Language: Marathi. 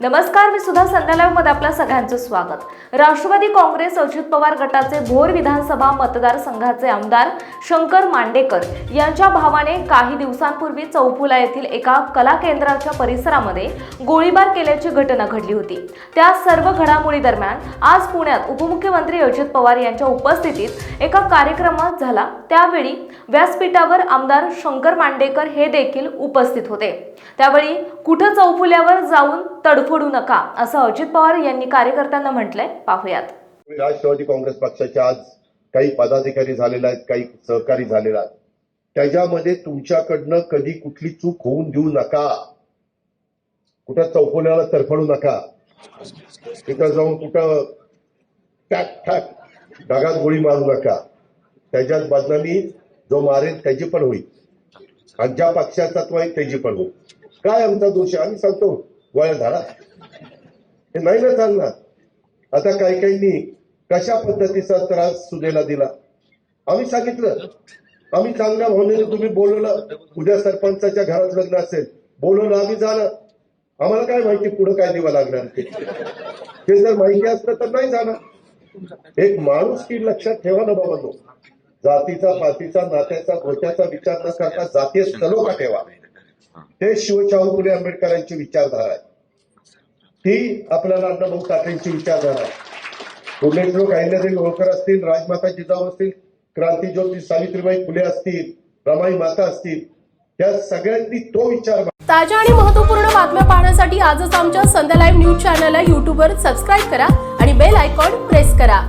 नमस्कार मी सुद्धा संध्याकाळमध्ये आपल्या सगळ्यांचं स्वागत. राष्ट्रवादी काँग्रेस अजित पवार गटाचे भोर विधानसभा मतदारसंघाचे आमदार शंकर मांडेकर यांच्या भावाने काही दिवसांपूर्वी चौफुला येथील एका कला केंद्राच्या परिसरामध्ये गोळीबार केल्याची घटना घडली होती. त्या सर्व घडामोडी दरम्यान आज पुण्यात उपमुख्यमंत्री अजित पवार यांच्या उपस्थितीत एका कार्यक्रमात झाला. त्यावेळी व्यासपीठावर आमदार शंकर मांडेकर हे देखील उपस्थित होते. त्यावेळी कुठं चौफुल्यावर जाऊन फोडू नका असं अजित पवार यांनी कार्यकर्त्यांना म्हटलंय. पाहूयात. राष्ट्रवादी काँग्रेस पक्षाचे आज काही पदाधिकारी झालेले आहेत काही सहकारी झालेले आहेत. त्याच्यामध्ये तुमच्याकडनं कधी कुठली चूक होऊन देऊ नका. कुठं चौकोल्याला तरफडू नका. तिथं जाऊन कुठं टॅक टॅक ढगात गोळी मारू नका. त्याच्यात बदनामी जो मारेल त्याची पण होईल. आणि ज्या पक्षाचा तो आहे त्याची पण होईल. काय आमचा दोष आहे? आम्ही सांगतो. वया झाला. हे नाही ना चालणार. आता काही काहींनी कशा पद्धतीचा त्रास सुनेला दिला? आम्ही सांगितलं. आम्ही चांगल्या भावनेने तुम्ही बोलवलं. उद्या सरपंचाच्या घरात लग्न असेल. बोलवलं आम्ही झालं आम्हाला काय माहिती पुढे काय देवा लागणार ते? ते जर माहिती असलं तर नाही जाणार. एक माणूस की लक्षात ठेवा ना बाबा तो. जातीचा पातीचा नात्याचा गोत्याचा विचार न करता जातीय सलोखा ठेवा. ते शिवशाहू फुले आंबेडकरांची विचारधारा आहे. ती आपल्याला अण्णाभाऊ साठेंची विचारधारा आहे लोक अहिल्यादेवी होळकर असतील राजमाता जिजाऊ असतील क्रांतीज्योती सावित्रीबाई फुले असतील रमाई माता असतील त्या सगळ्यांनी तो विचार ताज्या आणि महत्त्वपूर्ण बातम्या पाहण्यासाठी आजच आमच्या संध्या लाईव्ह न्यूज चॅनलला युट्यूबवर सबस्क्राईब करा आणि बेल आयकॉन प्रेस करा.